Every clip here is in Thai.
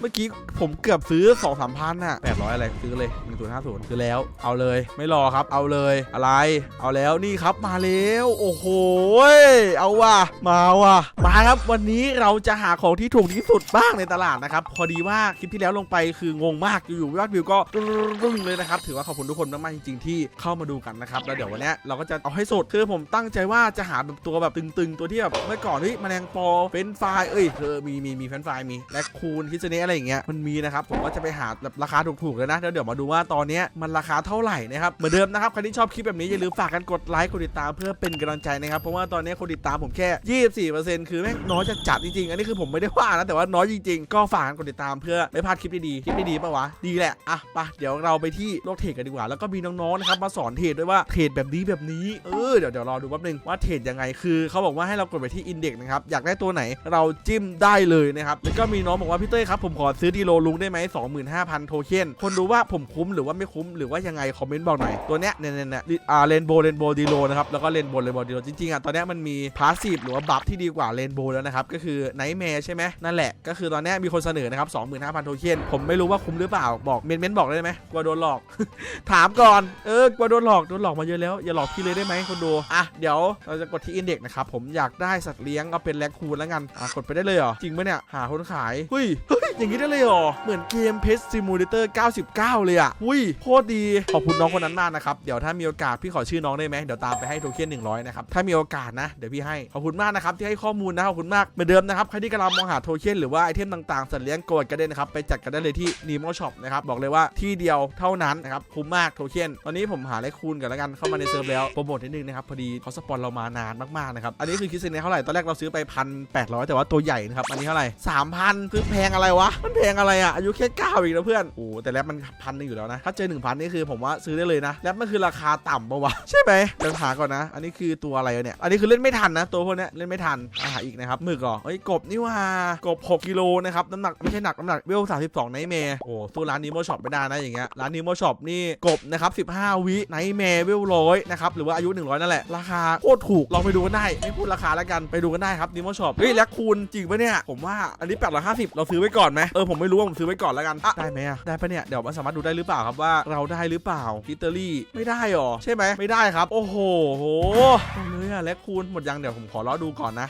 เมื่อกี้ผมเกือบซื้อ2องสามพันอะแปดร้อยอะไรซื้อเลยหนึ่งศูนย์ห้าศูนย์ซื้อแล้ว เอาเลย ไม่รอครับ เอาเลย อะไร เอาแล้วนี่ครับมาแล้ว โอ้โห เอาว่ะ มาว่ะ มาครับวันนี้เราจะหาของที่ถูกที่สุดบ้างในตลาดนะครับ พอดีว่าคลิปที่แล้วลงไปคืองงมากอยู่ๆยอดวิวก็รึ้งเลยนะครับ ถือว่าขอบคุณทุกคนมากๆจริง ๆ ที่เข้ามาดูกันนะครับ แล้วเดี๋ยววันนี้เราก็จะเอาให้สุด คือผมตั้งใจว่าจะหาแบบตัวแบบตึงๆ ตัวที่แบบเมื่อก่อนเฮ้ยแมลงปอเฟนช์ฟเอ้ยเออมีมีมีเฟนช์ฟมีแลคคูนคิสเนอะไรอย่างเงี้ยมันมีนะครับผมก็จะไปหาแบบราคาถูกๆเลยนะแล้วเดี๋ยวมาดูว่าตอนนี้มันราคาเท่าไหร่นะครับเหมือนเดิมนะครับใครที่ชอบคลิปแบบนี้อย่าลืมฝากกันกดไลค์กดติดตามเพื่อเป็นกำลังใจนะครับเพราะว่าตอนนี้คนติดตามผมแค่ 24%คือแม่งน้อยจะจัดจริงๆอันนี้คือผมไม่ได้ว่านะแต่ว่าน้อยจริงๆ ก็ฝากกันกดติดตามเพื่อไม่พลาดคลิปดีๆคลิปดีๆปะวะดีแหละอะไปเดี๋ยวเราไปที่โลกเทรดกันดีกว่า แล้วก็มีน้องๆนะครับมาสอนเทรดด้วยว่าเทรดแบบนี้แบบนี้เออเดี๋ยวเดี๋ยวรอดูแป๊บนึงว่าเทรดยังไงคือเขาบอกว่าให้เรากดไปที่อินเด็กซ์นะครับอยากได้ตัวไหนเราจิ้มได้เลยนะครับแล้วก็มีน้องบอกว่าพี่เต้ยครับผมขอซื้อดีโลลุงได้ไหม25,000โทเค็นคนดูว่าผมคุ้มหรือว่าไม่คุ้มหรือว่ายังไงคอมเมนต์บอกหน่อยตัวเนี้ยเนี่ยเนี่ยเนี่ยอ่าเรนโบว์เรนโบว์ดีโลนะครับแล้วก็เรนโบว์เรนโบว์ดีโลจริงๆอะตอนเนี้ยมันมีพาสซีฟหรือว่าบัฟที่ดีกว่าเรนโบว์แล้วนะครับก็คือไนท์แมร์ใช่ไหมนั่นแหละก็คือตอนเนี้ยมีคนเสนอนะครับ25,000โทเค็นผมไม่รู้ว่าคุ้มหรือเปล่าบอกเมนเมนบอกได้ไหมกลัวโดนหลอก ถามก่อนเออกลัวโดนหลอกโดนหลอกมาเยอะแล้วอย่าหลอกพี่เลยได้ไหมคนดูอะเดี๋ยวเราจะกดที่อินเด็กซ์นะครับผมอยากได้สัตว์เลี้ยงเอาเป็นแรคคูนแล้วกันอะกดไปได้เลยเหรอจริงปะเนี่ยหาคนขายเฮ้ยเฮ้ยอย่างนี้ได้เลยเหรอ เหมือนเกมเพชรซิมูเลเตอร์99 เลยอะหุ้ยโคตรดี ขอบคุณน้องคนนั้นมากนะครับ เดี๋ยวถ้ามีโอกาสพี่ขอชื่อน้องได้ไหมเดี๋ยวตามไปให้โทเค็น100 นะครับ ถ้ามีโอกาสนะ เดี๋ยวพี่ให้ ขอบคุณมากนะครับที่ให้ข้อมูลนะ ขอบคุณมาก เหมือนเดิมนะครับ ใครที่กำลังมองหาโทเค็นหรือว่าไอเทมต่างๆสัตว์เลี้ยงโกดกันได้นะครับ ไปจัดกันได้เลยที่นีโมช็อปนะครับ บอกเลยว่าที่เดียวเท่านั้นนะครับ คุ้มมากโทเค็นตอนนี้ผมหาเลขคูณกันแล้วกัน เข้ามาในเซิร์ฟแล้ว โปรโมทนิดนึงนะครับ พอดีเขาสปอนเรามานานมากๆนะครับ อันนี้คือคิดเซนเท่าไหร่ ตอนแรกเราซื้อไปพันแปดร้อยแต่ว่าตัวใหญ่นะครับ อันนี้เท่าไหร่สามพันซื้อแพงอะไรวะมันแพงอะไรอะอายุแค่เก้าอีกนะเพื่อนโอ้แต่แรปมันพันนึงอยู่แล้วนะถ้าเจอหนึ่งพันนี่คือผมว่าซื้อได้เลยนะแรปมันคือราคาต่ำปะวะใช่ไหมเดี๋ยวหาก่อนนะ อันนี้คือตัวอะไรเนี่ยอันนี้คือเล่นไม่ทันนะ ตัวพวกเนี้ยเล่นไม่ทันอาหาอีกนะครับหมึกเหรอเฮ้ยกบนี่ว่ากบ 6กิโลนะครับน้ำหนักไม่ใช่หนักน้ำหนักเวล32ไนท์แมร์โอ้สู้ร้านนีโมช็อปไม่ได้นะอย่างเงี้ยร้านนีโมช็อปนี่กบนะครับ15 วิไนท์แมร์เวลร้อยนะครับหรือว่าอายุ 100 นั่นแหละราคาโคตรถูกลองไปดูกันได้ไม่พูดราคาแล้วกันไปดูกันได้ครับนีโมช็อปเฮ้ยแล้วคูณจริงปะเนี่ยผมว่าอันนี้850เราซื้อไว้ก่อนไหมเออผมไม่รู้ว่าผมซื้อไว้ก่อนแล้วกันอะได้ไหมอะได้ปะเนี่ยเดี๋ยวมันสามารถดูได้หรือเปล่าครับว่าเราได้หรือเปล่าอิตาลีไม่ได้หรอใช่ไหมไม่ได้ครับ โอ้โหโหเอาเลยอะและคูณหมดยังเดี๋ยวผมขอรอดูก่อนนะ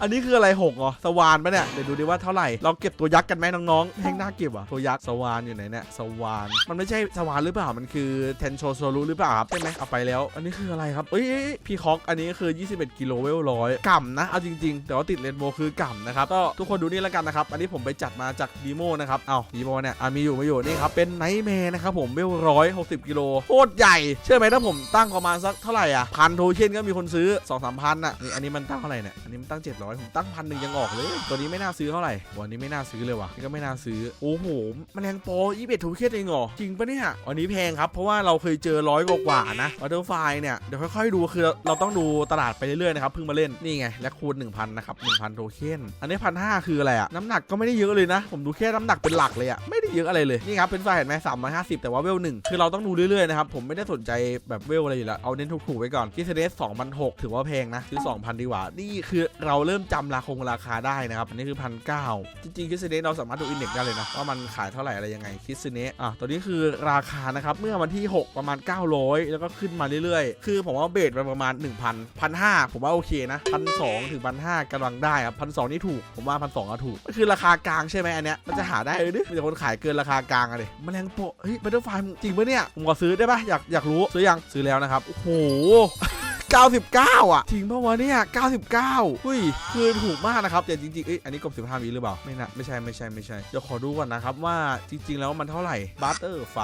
อันนี้คืออะไรหกเหรอสวานปะเนี่ยเดี๋ยวดูดิว่าเท่าไหร่เราเก็บตัวยักษ์กันไหมน้องๆแพงน่าเก็บอะตัวยักษ์สวานอยู่ไหนเนี่ยสวานมันไม่ใช่สวานหรือเปล่ามันคือเทนโชโซลูหรือเปล่าครับใช่ไหมเอาไปแล้ว อันนี้คืออะไรครับเอ้ยเอ้ยพี่คอกอันนี้คือ 21กิโลเวลร้อยก่ำนะเอาจริงๆแต่ว่าติดเลนโบว์คือก่ำนะครับก็ทุกคนดูนี่แล้วกันนะครับอันนี้ผมไปจัดมาจากดีโมนะครับ เอาดีโมเนี่ยอะมีอยู่มีอยู่นี่ครับ เป็นไนท์แมร์นะครับผมเวลร้อยหกสิบกิโลโคตรใหญ่ เชื่อไหมถ้าผมตั้งประมาณสักเท่าไหร่อะพันโทเค็นก็มีคนซื้อ2องสามพันอะนี่อันนี้มันตั้งเท่าไหร่เนี่ยอันนี้มันตั้ง700ผมตั้งพันหนึ่งยังออกเลย ตัวนี้ไม่น่าซื้อเท่าไหร่วันนี้ไม่น่าซื้อเลยว่ะนี่ก็ไม่น่าซื้อโอ้โหแมลงปอยี่สิบเอ็ดโทเค็นเองเหรอจริงปะเนี่ยอันนี้แพงครับเพราะว่าเราเคยเจอร้อยกว่านะวัตเตอร์ไฟเนี่ยเดี๋ยวค่อยๆดูคือเราเราต้องดูตลาดไปเรื่อยๆนะครับเพิ่งมาเล่นนี่ไงและคูณ1,000นะครับ1,000โทเค็นอันนี้พันห้าคืออะไรอะน้ำหนักก็ไม่ได้เยอะเลยนะผมดูแค่น้ำหนักเป็นหลักเลยอะไม่ได้เยอะอะไรเลยนี่ครับเป็นไฟเห็นไหมสามร้อยห้าสิบแต่ว่าเวลหนึ่งคือเราต้องดูเรื่อยๆนะครับผมไม่ได้สนใจแบบเวลอะไรอยู่แล้วเอาเน้นถูกๆไว้ก่อนคิสเนสสองพันหกถือว่าแพงนะซื้อสองพันดีกว่านี่คือเราเริ่มจำราคงราคาได้นะครับอันนี้คือพันเก้าจริงๆคิสเนสเราสามารถดูอินเด็กซ์ได้เลยนะว่ามันขายเท่าไหร่อะไรยังไงคิสเนสอะตัวนี้คือราคานะครับเมื่อวันที่ 6 ประมาณ 900 แล้วก็ขึ้นมาเรื่อยๆ คือผมว่าเบสไปประมาณ 1,000 1,500 ผมว่าโอเคนะ1,200ถึง1,500กำลังได้ครับ1,200นี่ถูก ผมว่า1,200ก็ถูก คือราคากลางใช่ไหมอันเนี้ยมันจะหาได้เลยดิมีแต่คนขายเกินราคากลางอะเลยแมลงโปะเฮ้ยบัตเตอร์ไฟจริงปะเนี่ยผมขอซื้อได้ปะอยากอยากรู้ซื้อยังซื้อแล้วนะครับโอ้โห 99 อะจริงปะวะเนี่ย99หุ้ยคือถูกมากนะครับแต่จริงๆเอ้ยอันนี้กบ15วิหรือเปล่าไม่นะไม่ใช่ไม่ใช่ไม่ใช่เดี๋ยวขอดูก่อนนะครับว่าจริง ๆ แล้วมันเท่าไหร่บัตเตอร์ไฟ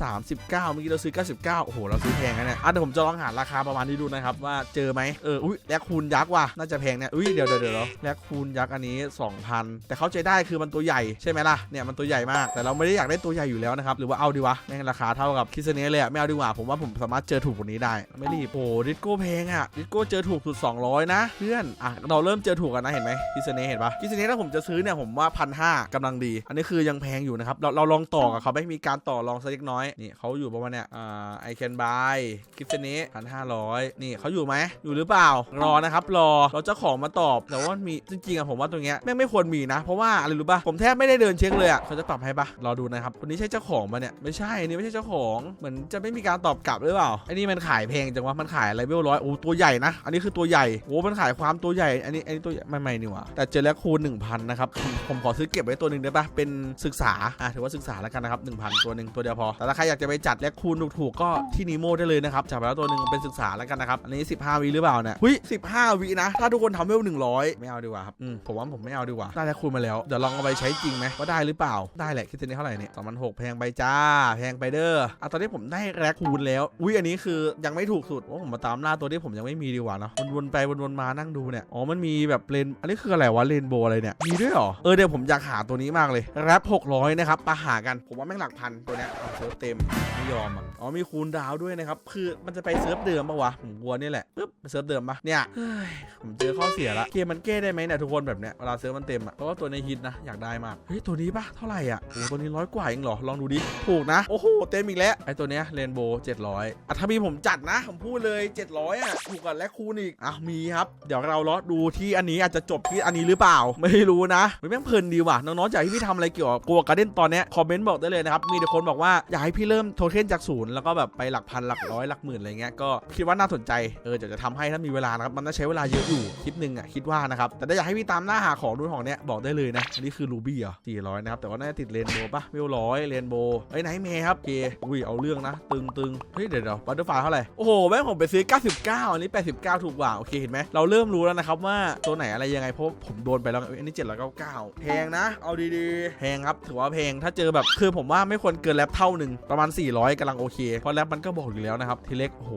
39เมื่อกี้เราซื้อ 99 โอ้โห เราซื้อแพงนะเนี่ยอะเดี๋ยวผมจะลองหาราคาประมาณนี้ดูนะครับว่าเจอไหมเอออุ้ยแลกคูณยักษ์ว่ะน่าจะแพงเนี่ยอุ้ยเดี๋ยวเดี๋ยวเดี๋ยวแลกคูณยักษ์อันนี้ 2,000 แต่เข้าใจได้คือมันตัวใหญ่ใช่ไหมล่ะเนี่ยมันตัวใหญ่มากแต่เราไม่ได้อยากได้ตัวใหญ่อยู่แล้วนะครับหรือว่าเอาดีวะแม่งราคาเท่ากับคิสเนสเลยอะไม่เอาดีกว่าผมว่าผมสามารถเจอถูกกว่านี้ได้ไม่รีบโอ้ดิสโก้แพงอะดิสโก้เจอถูกสุด 200 นะ เพื่อนอะเราเริ่มเจอถูกกันนะเห็นไหมคิสเน่เห็นปะคิสเน่ถ้าผมจะซื้อเนี่ยผมว่าพันห้ากำลังดี อันนี้คือยังแพงอยู่นะครับ เราเราลองต่อกับเขาไม่มีการต่อรองสักเล็กน้อยนี่เขาอยู่ประมาณเนี่ยอ่าไอแคนบายคิสเน่พันห้าร้อยนี่เขาอยู่ไหมอยู่หรือเปล่ารอนะครับรอเราเจ้าของมาตอบแต่ว่ามีจริงๆอะผมว่าตรงเนี้ยแม่งไม่ควรมีนะ เพราะว่าอะไรรู้ป่ะผมแทบไม่ได้เดินเช็คเลยอะเขาจะปรับให้ปะรอดูนะครับคนนี้ใช่เจ้าของปะเนี่ยไม่ใช่อันนี้ไม่ใช่เจ้าของเหมือนจะไม่มีการตอบกลับหรือเปล่าอันนี้มันขายแพงจังวะมันขายอะไรเวลร้อยโอ้ตัวใหญ่นะ อันนี้คือตัวใหญ่โอ้มันขายความตัวใหญ่ อันนี้อันนี้ตัวใหญ่ไม่ไม่นี่หว่าแต่เจอแล้วคูณ1,000นะครับผมผมขอซื้อเก็บไว้ตัวหนึ่งได้ปะเป็นศึกษาอะถือว่าศึกษาแล้วกันนะครับ1,000 ตัวหนึ่งตัวเดียวพอแต่ถ้าใครอยากจะไปจัดและคูณถูกๆก็ที่นีโมได้เลยนะครับจับไปแล้วตัวหนึ่งเป็นศึกษาแล้วกันนะครับอันนี้ 15วิหรือเปล่าเนี่ยหุ้ย15วินะ ถ้าทุกคนทำเวล100 ไม่เอาดีกว่าครับอืมผมว่าผมไม่เอาดีกว่าได้แล้วคูณมาแล้วเดี๋ยวลองเอาไปใช้จริงไหมว่าได้หรือเปล่าได้แหละคิดตัวนี้เท่าไหร่เนี่ย26แพงไปจ้าแพงไปเด้ออะตอนนี้ผมได้แรคคูณแล้วอุ้ยอันนี้คือยังไม่ถูกสุดว่าผมมาตามล่าตัวที่ผมยังไม่มีดีกว่าเนาะวนๆไปวนๆมานั่งดูเนี่ยอ๋อมันมีแบบเลนอันนี้คืออะไรวะเลนโบอะไรเนี่ยมีด้วยเหรอเออเดี๋ยวผมอยากหาตัวนี้มากเลยแรป600นะครับปะหากันผมว่าแม่งหลักพันตัวเนี้ยเอาเซิร์ฟเต็มไม่ยอมอะอ๋อมีคูณดาวด้วยนะครับคือมันจะไปเซิร์ฟเดิมปะวะผมกลัวนี่แหละปึ๊บไปเซิร์ฟเดิมปะเนี่ยเฮ้ยผมเจอข้อเสียละเกมมันแก้ได้ไหมเนี่ยทุกคนแบบเนี้ยเวลาเซิร์ฟมันเต็มอะเพราะว่าตัวในฮิตนะอยากได้มากเฮ้ยตัวนี้ปะเท่าไหร่อะโอ้ตัวนี้ร้อยกว่าเองเหรอลองดูดิถูกนะโอ้โหเต็มอีกแล้วไอตัวเนี้ยเรนโบว์700อะถ้ามีผมจัดนะผมพูดเลย700อะถูกกับและคูณอีกอะมีครับ เดี๋ยวเรารอดูที่อันนี้อาจจะจบที่อันนี้หรือเปล่า ไม่รู้นะเฮ้ยแม่งเพลินดีว่ะน้องๆอยากให้พี่ทำอะไรเกี่ยวกับกัวการ์เด้นตอนนี้คอมเมนต์บอกได้เลยนะครับมีแต่คนบอกว่าอยากให้พี่เริ่มโทเค็นจากศูนย์แล้วก็แบบไปหลักพันหลักร้อยหลักหมื่นอะไรเงี้ยก็คิดว่าน่าสนใจเออเดี๋ยวจะทำให้ถ้ามีเวลานะครับมันต้องใช้เวลาเยอะอยู่คลิปหนึ่งอะคิดว่านะครับแต่ถ้าอยากให้พี่ตามหน้าหาของนู่นของเนี้ยบอกได้เลยนะอันนี้คือรูบี้อะ400นะครับแต่ว่าน่าจะติดเรนโบว์ปะเวลร้อยเรนโบว์ไอ้ไหนเมย์ครับเคอุ้ยเอาเรื่องนะ ตึงตึงเฮ้ยเดี๋ยวเดี๋ยวบัตเตอร์ฟลายเท่าไหร่โอ้โหแม่งผมไปซื้อ99อันนี้ 89 ถูกกว่า โอเค เห็นไหม เราเริ่มรู้แล้วนะครับว่าตัวไหนอะไรยังไง เพราะผมโดนไปแล้ว อันนี้ 799 แพงนะ เอาดีๆ แพงครับ ถือว่าแพง ถ้าเจอแบบ คือผมว่าไม่ควรเกินแรปเท่าหนึ่ง ประมาณ 400กำลังโอเค เพราะแรปมันก็บอกอยู่แล้วนะครับ ทีเล็กโอ้โห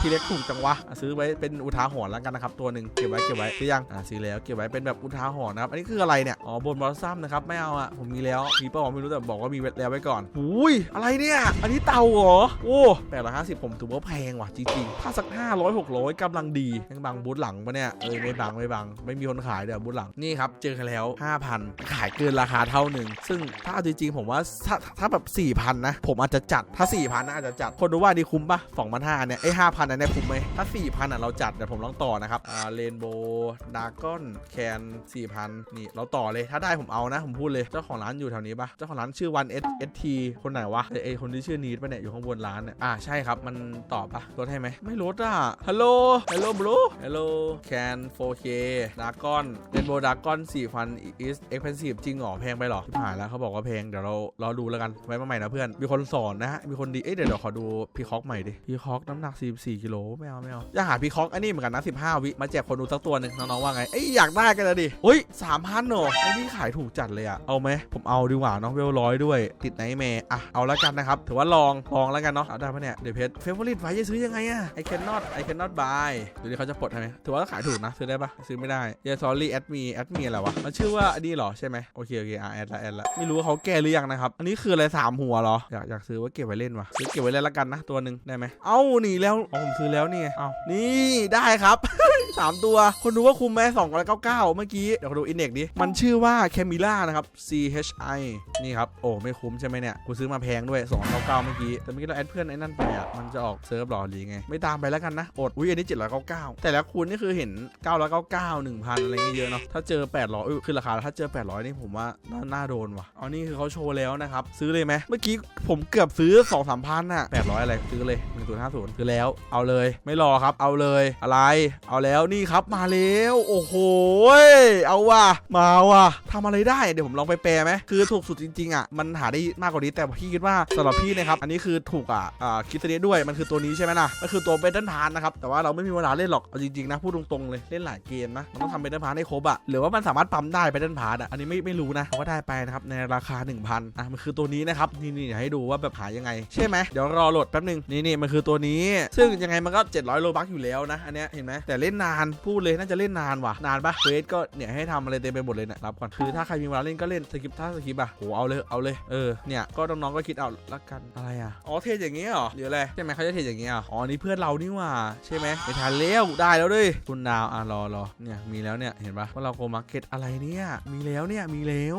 ทีเล็กถูกจังวะ ซื้อไว้เป็นอุทาหรณ์แล้วกันนะครับ ตัวหนึ่งเก็บไว้ เก็บไว้ซื้อยัง อ่า ซื้อแล้ว เก็บไว้เป็นแบบอุทาหรณ์นะครับ อันนี้คืออะไรเนี่ย อ๋อบนบอลซัมนะครับ ไม่เอาอะ ผมมีแล้วมีเปล่าไม่รู้แต่บอกว่ามีแล้วไว้ก่อนหุยอะไรเนี่ย อันนี้เตาเหรอ โอ้แปดร้อยห้าสิบผมถือว่าแพงว่ะจริงๆถ้าสักห้าร้อยหกร้อยกำลังดียังบังบูธหลังปะเนี่ย เออไม่บังไม่บัง ไม่มีคนขายเดี๋ยวบูธหลัง นี่ครับ เจอกันแล้ว 5,000 ขายเกินราคาเท่าหนึ่ง ซึ่งถ้าเอาจริงๆผมว่าถ้าถ้าแบบ 4,000 นะ ผมอาจจะจัด ถ้า 4,000นะอาจจะจัด คนดูว่าดีคุ้มปะ2,500เนี่ยไอ้5,000อันเนี้ยคุ้มไหมถ้า 4,000อะเราจัดเดี๋ยวผมลองต่อนะครับ อ่าเรนโบว์ดากอนแคน4,000 นี่เราต่อเลย ถ้าได้ผมเอานะ ผมพูดเลย เจ้าของร้านอยู่แถวนี้ปะเจ้าของร้านชื่อวันเอสเอสทีคนไหนวะไอไอคนที่ชื่อนีดปะเนี่ยอยู่ข้างบนร้านเนี่ย อ่าใช่ครับ มันตอบปะลดให้ไหมไม่ลดอะฮัลโหล ฮัลโหลบลูฮัลโหลแคน 4K ดากอนเรนโบว์ดากอน4,000 is expensive จริงหรอแพงไปหรอที่ผ่านแล้วเขาบอกว่าแพงเดี๋ยวเรารอดูแล้วกันไว้มาใหม่นะเพื่อน มีคนสอนนะฮะ มีคนดี เอ้ยเดี๋ยวเดี๋ยวขอดูพีคอกใหม่ดิ พีคอกน้ำหนัก 44กิโลไม่เอาไม่เอาอยากหาพีคอกอันนี้เหมือนกันนะ15 วิ มาแจกคนดูสักตัวหนึ่งน้องๆว่าไง เอ้ยอยากได้กันเลยดิเฮ้ย3,000เหรอไอ้นี่ขายถูกจัดเลยอะเอาไหมผมเอาดีกว่าน้องเวลร้อยด้วย ติดไนท์แมร์อะเอาแล้วกันนะครับถือว่าลองลองแล้วกันเนาะเอาได้ปะเนี่ยเดี๋ยวเพชรเฟเวอร์ลิตไว้จะซื้อยังไงอะ I cannot I cannot buy ดูดิเขาจะปลดใช่ไหมถือว่าขายถูกนะ ซื้อได้ปะซื้อไม่ได้ yeah sorry add me add me อะไรวะ มันชื่อว่าอันนี้เหรอใช่ไหมโอเคโอเคอะแอดละแอดละไม่รู้ว่าเขาแก้หรือยังนะครับ อันนี้คืออะไรสามหัวเหรอ อยากอยากซื้อว่าเก็บไว้เล่นวะซื้อเก็บไว้เล่นละกันนะตัวหนึ่งได้ไหมเอ้าหนีแล้วอ๋อผมซื้อแล้วนี่เอ้านี่ได้ครับ สามตัว คนดูว่าคุ้มไหมสองร้อยเก้าเก้าเมื่อกี้ เดี๋ยวดูอินเด็กดิ มันชื่อว่าแคมิล่านะครับ C H I นี่ครับ โอ้ ไม่คุ้มใช่ไหมเนี่ย กูซื้อมาแพงด้วย2 9 9เก้าเมื่อกี้ แต่เมื่อกี้เราแอดเพื่อนไอ้นั่นไปอะ มันจะออกเซิร์ฟหรอหรือไง ไม่ตามไปแล้วกันนะ อด อุ้ยอันนี้799แต่แล้วคูณนี่คือเห็น999 1,000อะไรเงี้ยเยอะเนาะ ถ้าเจอ800อุ้ยคือราคาถ้าเจอ800นี่ผมว่าน่านาโดนว่ะอ๋อนี่คือเขาโชว์แล้วนะครับซื้อเลยไหมเมื่อกี้ผมเกือบซื้อ2 3พันอะ800 อะไรซื้อเลย 1050ซื้อแล้วเอาเลย ไม่รอครับ เอาเลยอะไร เอาแล้วนี่ครับมาแล้วโอ้โหเอาว่ะมาว่ะทำอะไรได้เดี๋ยวผมลองไปแปลไหมคือถูกสุดจริงๆอะมันหาได้มากกว่านี้แต่พี่คิดว่าสำหรับพี่นะครับอันนี้คือถูกอะคิดตัวนี้ด้วยมันคือตัวนี้ใช่ไหมนะมันคือตัวเบนเดนพานนะครับแต่ว่าเราไม่มีเวลาเล่นหรอกเอาจริงๆนะพูดตรงๆเลยเล่นหลายเกมนะมันต้องทำเบนเดนพานให้ครบอะหรือว่ามันสามารถปั๊มได้เบนเดนพานอะอันนี้ไม่ไม่รู้นะเขาก็ได้ไปนะครับในราคา 1,000อะมันคือตัวนี้นะครับนี่นี่ให้ดูว่าแบบหายังไงใช่ไหมเดี๋ยวรอโหลดแป๊บนึงนี่นี่มันคือตัวนี้ ซึ่งยังไงมันก็ 700โลบัคอยู่แล้วนะอันเนี้ยเห็นไหมแต่เล่นนานานพูดเลยน่าจะเล่นนานว่ะนานปะเควสก็เนี่ยให้ทำอะไรเต็มไปหมดเลยเนี่ยรับก่อนคือถ้าใครมีเวลาเล่นก็เล่นสกิปถ้าสกิปอะโหเอาเลยเอาเลยเออเนี่ยก็น้องๆก็คิดเอาละกันอะไรอะอ๋อเทรดอย่างเงี้ยหรอหรืออะไรใช่ไหมเขาจะเทรดอย่างเงี้ยออ๋อนี่เพื่อนเรานี่ว่าใช่ไหมไม่ทันแล้วได้แล้วด้วยคุณดาวอะรอรอเนี่ยมีแล้วเนี่ยเห็นปะว่าเราโกมาร์เก็ตอะไรเนี่ยมีแล้วเนี่ยมีแล้ว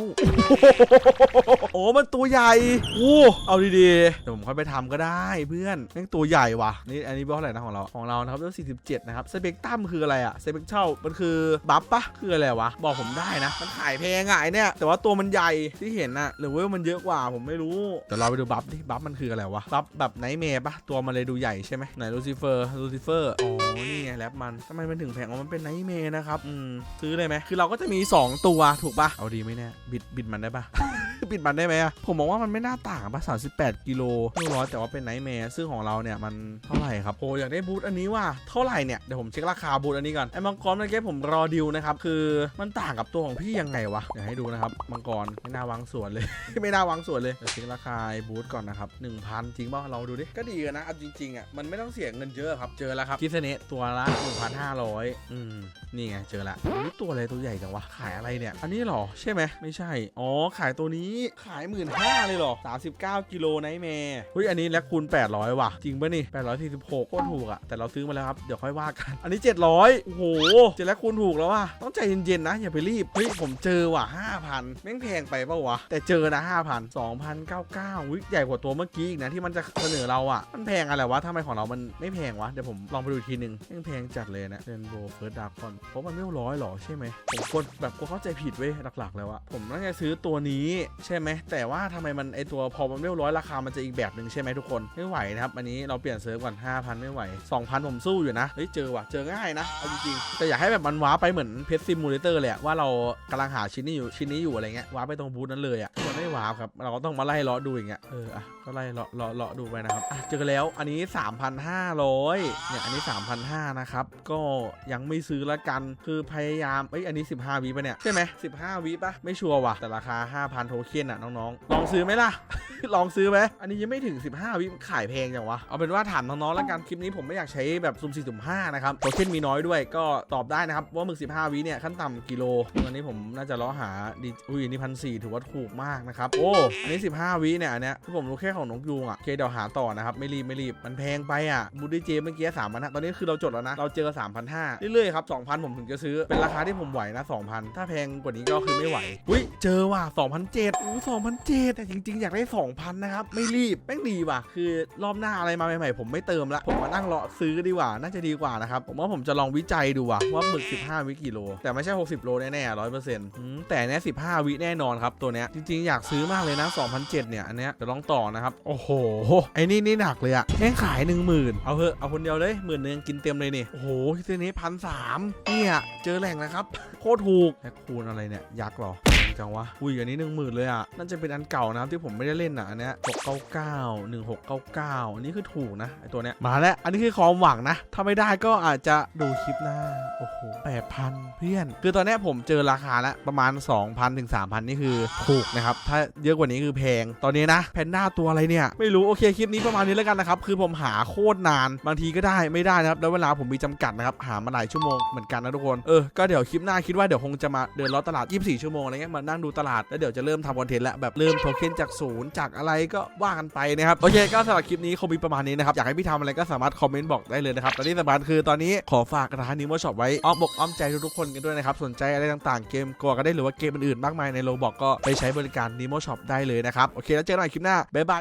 โอ้มันตัวใหญ่โอ้เอาดีๆเดี๋ยวผมค่อยไปทำก็ได้เพื่อนแม่งตัวใหญ่ว่ะนี่อันนี้เบลเท่าไหร่นะของเราของเรานะครับเบล47นะครับสเปกตัมคืออะไรอะสเปกเช่ามันคือบัฟปะคืออะไรวะ บอกผมได้นะ มันขายแพงอะไอเนี่ยแต่ว่าตัวมันใหญ่ที่เห็นอะหรือว่ามันเยอะกว่าผมไม่รู้เดี๋ยวเราไปดูบัฟดิบัฟมันคืออะไรวะบัฟแบบไนท์เมย์ปะตัวมันเลยดูใหญ่ใช่ไหมไหนลูซิเฟอร์ลูซิเฟอร์อ๋อนี่ไงแรปมันทำไมมันถึงแพงอ๋อมันเป็นไนท์เมย์นะครับอืมซื้อเลยไหมคือเราก็จะมี 2 ตัวถูกปะเอาดีไหมเนี่ยบิดบิดมันได้ปะ ปิดมันได้ไหมอะผมมองว่ามันไม่น่าต่างปะ38กิโลไม่ร้อยแต่ว่าเป็นไนท์แมร์ซึ่งของเราเนี่ยมันเท่าไหร่ครับโอ้อยากได้บูทอันนี้ว่ะเท่าไหร่เนี่ยเดี๋ยวผมเช็คราคาบูทอันนี้ก่อนไอ้มังกรเมื่อกี้ผมรอดิวนะครับคือมันต่างกับตัวของพี่ยังไงวะเดี๋ยวให้ดูนะครับมังกรไม่น่าวางส่วนเลย ไม่น่าวางส่วนเลยเดี๋ยวเช็คราคาบูทก่อนนะครับ1,000จริงป่ะลองดูดิก็ดีอะนะเอาจริงๆอะมันไม่ต้องเสียเงินเยอะครับเจอแล้วครับคิสเนะตัวละ1,500อืมนี่ไงเจอละนี่ตัวอะไรตัวใหญ่จังวะขายอะไรเนี่ย อันนี้หรอใช่ไหมไม่ใช่ อ๋อขายตัวนี้ขายหมื่นห้าเลยเหรอ 39 กิโลไนท์แมร์เฮ้ยอันนี้แลกคูณ 800 ว่ะ จริงป่ะนี่ 846โคตรถูกอะแต่เราซื้อมาแล้วครับ เดี๋ยวค่อยว่ากัน อันนี้ 700 โอ้โหเจะแลกคูณถูกแล้วว่ะ ต้องใจเย็นๆนะ อย่าไปรีบ เฮ้ย ผมเจอว่ะ 5,000 แม่งแพงไปเปล่าวะ แต่เจอนะ 5,000 2,099วิใหญ่กว่าตัวเมื่อกี้อีกนะที่มันจะเสนอเราอะมันแพงอะไรวะทำไมของเรามันไม่แพงวะเดี๋ยวผมลองไปดูทีหนึงแม่งแพงจัดเลยนะเรนโบว์เฟิร์สดาร์คอนเพราะมันไม่ร้อยหรอใช่ไหมผมกดแบบกลัวเข้าใจผิดเว้ยหลักๆแล้วอะผมน่าจะซื้อตัวนี้ใช่ไหมแต่ว่าทำไมมันไอตัวพอมันไม่ร้อยราคามันจะอีกแบบหนึ่งใช่ไหมทุกคนไม่ไหวนะครับอันนี้เราเปลี่ยนเซิร์ฟก่อน5,000 ไม่ไหว 2,000 ผมสู้อยู่นะเฮ้ยเจอว่ะเจอง่ายนะเอาจริงๆแต่อยากให้แบบมันว้าไปเหมือนเพชรซิมูเลเตอร์เลยอะว่าเรากำลังหาชิ้นนี้อยู่ชิ้นนี้อยู่อะไรเงี้ยว้าไปตรงบูธนั้นเลยอะมันไม่ว้าครับเราก็ต้องมาไล่เลาะดูอย่างเงี้ยเอออะก็ไล่เลาะเลาะเลาะดูไปนะครับอะเจอแล้วอันนี้ 3,500เนี่ยอันนี้ 3,500นะครับก็ยังไม่ซื้อละกันคือพยายามเอ้ยอันนี้ 15วิปะเนี่ยใช่ไหม15วิปะไม่ชัวร์ว่ะแต่ราคา 5,000โทเคนอะน้องๆ ลองซื้อไหมล่ะ ลองซื้อไหม อันนี้ยังไม่ถึง 15 วิขายแพงจังวะ เอาเป็นว่าถามน้องๆแล้วกัน คลิปนี้ผมไม่อยากใช้แบบซุ่ม4สุ่ม5นะครับโทเค็นมีน้อยด้วยก็ตอบได้นะครับ ว่าหมึก15 วิเนี่ยขั้นต่ำกิโล ตอนนี้ผมน่าจะล้อหาดีอุ้ยนี่พันสี่ถือว่าถูกมากนะครับ โอ้อันนี้ 15 วิเนี่ยอันเนี้ยที่ผมรู้แค่ของนกยูงอะเคเดี๋ยวหาต่อนะครับไม่รีบไม่รีบมันแพงไปอะบูดี้เจเมื่อกี้3 0 0ตอนนี้คือเราจดแล้วนะเราเจอ3,500เรื่อยๆครับ2,000 ผมถึงจะซื้อเป็นราคาที่ผมไหวนะ2,000 ถ้าแพงกว่านี้ก็คือไม่ไหวอุ้ยเจอว่ะ2,007อู้2,007แต่จริง ๆ อยากได้2,000นะครับ ไม่รีบแม่งดีว่ะ คือรอบหน้าอะไรมาใหม่ๆผมไม่เติมละ ผมมานั่งรอซื้อดีกว่า น่าจะดีกว่านะครับ ผมว่าผมจะลองวิจัยดูว่ะว่าหมึก 15 วิกิโล แต่ไม่ใช่ 60 โลแน่ๆ100%อืมแต่เนี้ย15 วิแน่นอนครับตัวเนี้ยจริง ๆ อยากซื้อมากเลยนะ2,007เนี่ยอันเนี้ยเดี๋ยวลองต่อนะครับ โอ้โหไอ้นี่นี่หนักเลยอะแม่งขาย 10,000เอาเถอะเอาคนเดียวเลยหมื่นนึงกินเต็มเลยนี่โอ้โหทีนี้พันสามเนี่ยเจอแหล่งนะครับโคตรถูกแลกคูณอะไรเนี่ยยักษ์หรอ จังวะ อุ้ยอันนี้หนึ่งหมื่นเลยอะน่าจะเป็นอันเก่านะครับที่ผมไม่ได้เล่นอะอันเนี้ยหกเก้าเก้าหนึ่งหกเก้าเก้าอันนี้คือถูกนะไอตัวเนี้ยมาแล้ว อันนี้คือความหวังนะ ถ้าไม่ได้ก็อาจจะดูคลิปหน้า โอ้โหแปดพันเพื่อน คือตอนนี้ผมเจอราคาแล้วประมาณ 2,000ถึง3,000 นี่คือถูกนะครับ ถ้าเยอะกว่านี้คือแพง ตอนนี้นะแพนด้าตัวอะไรเนี่ย ไม่รู้ โอเคคลิปนี้ประมาณนี้แล้วกันนะครับ คือผมหาโคตรนาน บางทีก็ได้ไม่ได้นะครับ แล้วเวลาผมมีจำกัดนะครับ หามาหลายชั่วโมงเหมือนกันนะทุกคน เออ ก็เดี๋ยวคลิปหน้าคิดว่าเดี๋ยวคงจะมาเดินล้อตลาด 24 ชั่วโมงอะไรเงี้ยมานั่งดูตลาดแล้วเดี๋ยวจะเริ่มทำคอนเทนต์แล้วแบบเริ่มโทเค็นจากศูนย์จากอะไรก็ว่ากันไปนะครับโอเคก็สำหรับคลิปนี้คงมีประมาณนี้นะครับอยากให้พี่ทำอะไรก็สามารถคอมเมนต์บอกได้เลยนะครับและที่สำคัญคือตอนนี้ขอฝากร้านนิโมช็อปไว้อ้อมบกอ้อมใจทุกๆคนกันด้วยนะครับสนใจอะไรต่างๆเกมกลัวก็ได้หรือว่าเกมอื่นๆมากมายในโลบอกก็ไปใช้บริการนิโมช็อปได้เลยนะครับโอเคแล้วเจอกันใหม่คลิปหน้าบ๊ายบาย